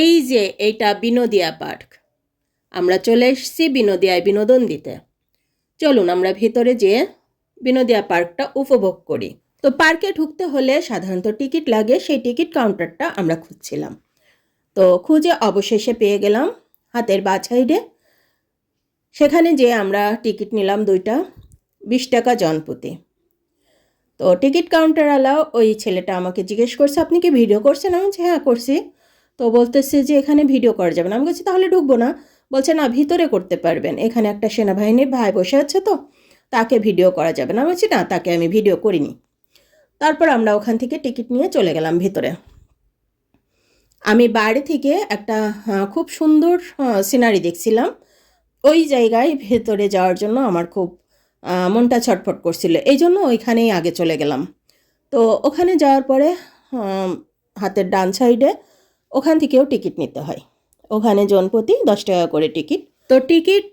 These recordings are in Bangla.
এই যে এইটা বিনোদিয়া পার্ক, আমরা চলে এসেছি বিনোদিয়ায় বিনোদন দিতে। চলুন আমরা ভিতরে যেয়ে বিনোদিয়া পার্কটা উপভোগ করি। তো পার্কে ঢুকতে হলে সাধারণত টিকিট লাগে, সেই টিকিট কাউন্টারটা আমরা খুঁজছিলাম। তো খুঁজে অবশেষে পেয়ে গেলাম হাতের বা সাইডে। সেখানে যে আমরা টিকিট নিলাম দুইটা, বিশ টাকা জনপ্রতি। তো টিকিট কাউন্টারওয়ালা ওই ছেলেটা আমাকে জিজ্ঞেস করছে, আপনি কি ভিডিও করছেন? আমি হ্যাঁ করছি। তো বলতেছে যে এখানে ভিডিও করা যাবে না। আমি বলছি, তাহলে ঢুকবো না। বলছে, না, ভিতরে করতে পারবেন। এখানে একটা সেনাবাহিনীর ভাই বসে আছে তো, তাকে ভিডিও করা যাবে না। বলছি, না, তাকে আমি ভিডিও করিনি। তারপর আমরা ওখান থেকে টিকিট নিয়ে চলে গেলাম ভিতরে। আমি বাইরে থেকে একটা খুব সুন্দর সিনারি দেখছিলাম। ওই জায়গায় ভেতরে যাওয়ার জন্য আমার খুব মনটা ছটফট করছিল। এই জন্য ওইখানেই আগে চলে গেলাম। তো ওখানে যাওয়ার পরে হাতের ডান সাইডে ওখান থেকেও টিকিট নিতে হয়। ওখানে জনপ্রতি দশ টাকা করে টিকিট। তো টিকিট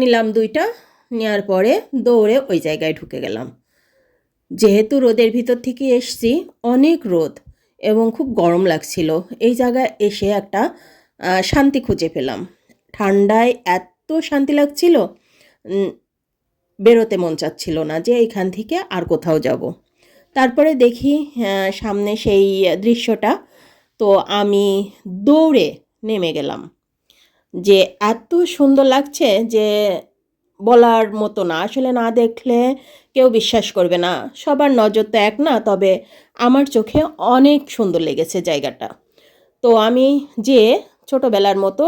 নিলাম দুইটা, নেওয়ার পরে দৌড়ে ওই জায়গায় ঢুকে গেলাম। যেহেতু রোদের ভিতর থেকে এসছি, অনেক রোদ এবং খুব গরম লাগছিল। এই জায়গায় এসে একটা শান্তি খুঁজে পেলাম। ঠান্ডায় এত শান্তি লাগছিল বেরোতে মন চাচ্ছিল না যে এখান থেকে আর কোথাও যাব। তারপরে দেখি সামনে সেই দৃশ্যটা তো আমি দৌড়ে নেমে গেলাম। যে এত সুন্দর লাগছে যে বলার মতো না। আসলে না দেখলে কেউ বিশ্বাস করবে না। সবার নজর তো এক না, তবে আমার চোখে অনেক সুন্দর লেগেছে জায়গাটা। তো আমি যে ছোটোবেলার মতো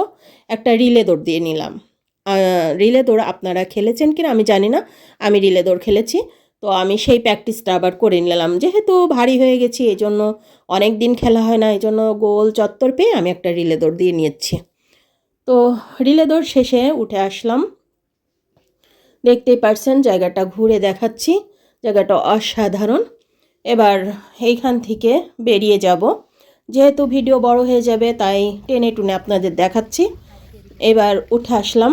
একটা রিলে দৌড় দিয়ে নিলাম। রিলে দৌড় আপনারা খেলেছেন কিনা আমি জানি না। আমি রিলে দৌড় খেলেছি। তো আমি সেই প্র্যাকটিসটা আবার করে নিলাম। যেহেতু ভারী হয়ে গেছি এই জন্য অনেক দিন খেলা হয় না এই জন্য গোল চত্বর পেয়ে আমি একটা রিলে দৌড় দিয়ে নিয়েছি। তো রিলে দৌড় শেষে উঠে আসলাম। দেখতেই পারছেন, জায়গাটা ঘুরে দেখাচ্ছি। জায়গাটা অসাধারণ। এবার এইখান থেকে বেরিয়ে যাব। যেহেতু ভিডিও বড় হয়ে যাবে, তাই টেনে টুনে আপনাদের দেখাচ্ছি। এবার উঠে আসলাম।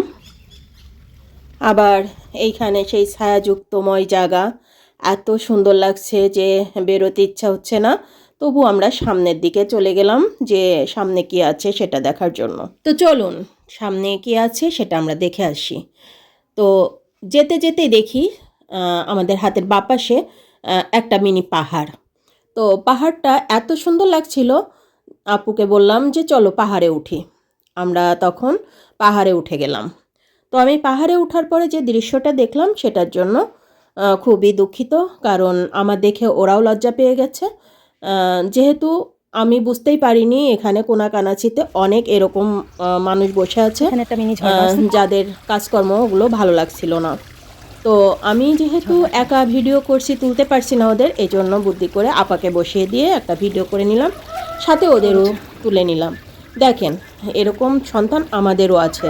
আবার এইখানে সেই ছায়াযুক্তময় জায়গা। এত সুন্দর লাগছে যে বেরোতে ইচ্ছা হচ্ছে না। তবু আমরা সামনের দিকে চলে গেলাম যে সামনে কি আছে সেটা দেখার জন্য। তো চলুন, সামনে কি আছে সেটা আমরা দেখে আসি। তো যেতে যেতে দেখি আমাদের হাতের বাপাশে একটা মিনি পাহাড়। তো পাহাড়টা এত সুন্দর লাগছিল, আপুকে বললাম যে চলো পাহাড়ে উঠি। আমরা তখন পাহাড়ে উঠে গেলাম। তো আমি পাহাড়ে ওঠার পরে যে দৃশ্যটা দেখলাম সেটার জন্য খুবই দুঃখিত। কারণ আমার দেখে ওরাও লজ্জা পেয়ে গেছে। যেহেতু আমি বুঝতেই পারিনি এখানে কোনাকানাচিতে অনেক এরকম মানুষ বসে আছে। যাদের কাজকর্ম ওগুলো ভালো লাগছিল না। তো আমি যেহেতু একা ভিডিও করছি তুলতে পারছি না ওদের এই জন্য বুদ্ধি করে আপাকে বসিয়ে দিয়ে একটা ভিডিও করে নিলাম। সাথে ওদেরও তুলে নিলাম। দেখেন এরকম সন্তান আমাদেরও আছে।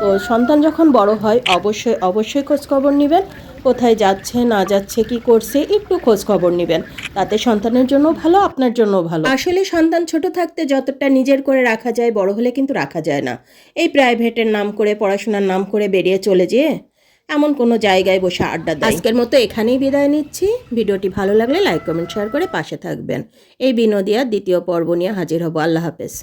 তো সন্তান যখন বড় হয় অবশ্যই অবশ্যই খোঁজ খবর নেবেন। কোথায় যাচ্ছে না যাচ্ছে কি করছে একটু খোঁজ খবর নেবেন। তাতে সন্তানের জন্য ভালো আপনার জন্য ভালো। আসলে সন্তান ছোট থাকতে যতটা নিজের করে রাখা যায় বড় হলে কিন্তু রাখা যায় না। এই প্রাইভেটের নাম করে পড়াশোনার নাম করে বেরিয়ে চলে যেয়ে এমন কোনো জায়গায় বসে আড্ডা দেয়। আজকের মতো এখানেই বিদায় নিচ্ছি। ভিডিওটি ভালো লাগলে লাইক কমেন্ট শেয়ার করে পাশে থাকবেন। এই বিনোদিয়ার দ্বিতীয় পর্ব নিয়ে হাজির হব। আল্লাহ হাফেজ।